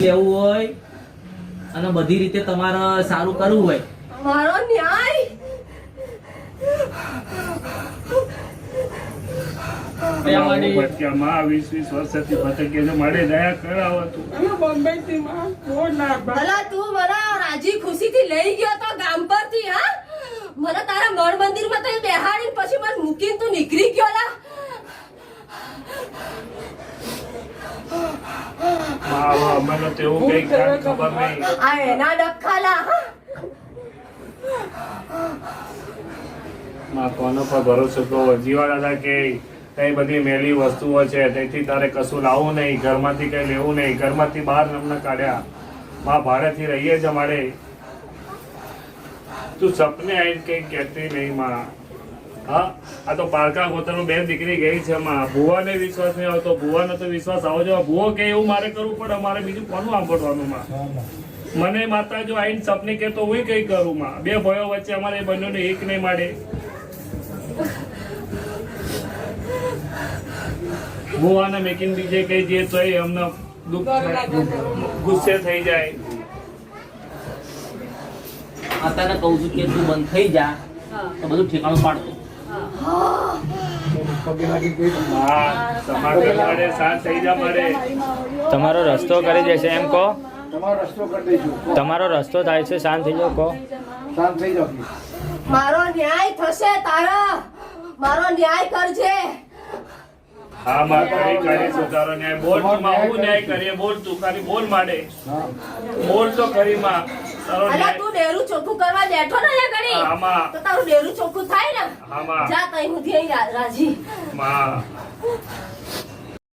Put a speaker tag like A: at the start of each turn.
A: લેવું હોય? અને બધી રીતે તમારે સારું કરવું હોય.
B: મારો ન્યાય! ભલા તું. મને રાજી ખુશીથી લઈ ગયો તો ગામ પરથી હા? મને તારા મળ મંદિરમાં તો
C: હા હા મને તો એવું કઈ ખબર નહીં.
B: આ એના ડખાલા
C: માં કોનો પર ભરોસો કહો જીવાદાદા કે કઈ બધી મેલી વસ્તુઓ છે તેથી તારે કશું લાવવું નહીં ઘરમાંથી કઈ લેવું નહીં ઘરમાંથી બહાર નમને કાઢ્યા. માં ભાડેથી રહીએ જ અમારે. તું સપને આવીને કઈ કહેતી નહીં માં. હા આ તો પારકા ગોતરનું બેન દીકરી ગઈ છે માં ભુવાને વિશ્વાસ નહીં આવતો. ભુવાનો તો વિશ્વાસ આવો જો. ભુવો કે એવું મારે કરવું પડે? અમારે બીજું કોનું સાંભળવાનું માં? મને માતા જો આઈને સપની કે તો હું કઈ કરું માં? બે ભયો વચ્ચે અમારે એ બંનેને એક નહીં માડે. ભુવાને મેકિંગ બીજે કઈ જે તો એમને અમને દુઃખ ગુસ્સે થઈ જાય.
A: અત્યારે કહું છું કે તું બંધ થઈ જા તો બધું ઠેકાણું પાડતો.
C: હા સમાગમ મળે સાથ થઈ જા મળે
D: તમારો રસ્તો કરી દેશે એમ કહો.
E: તમારો રસ્તો કરી દઈશું
D: તમારો રસ્તો થાય છે શાંત થઈ જાવ કહો.
E: શાંત થઈ જાઓ.
B: મારો ન્યાય થશે તારા. મારો ન્યાય કરજે.
C: હા માં કરી કરી સુધારો ન્યાય. બોલ તું માં હું ન્યાય કરીએ બોલ તું ખાલી બોલ માડે બોલ તો ખરી માં. તારો ન્યાય.
B: તું ડેરું ચોખ્ખું કરવા બેઠો ને
C: માં
B: તો તારું ડેરું ચોખ્ખું થાય ને? જા તઈ હું રાજી.
C: માં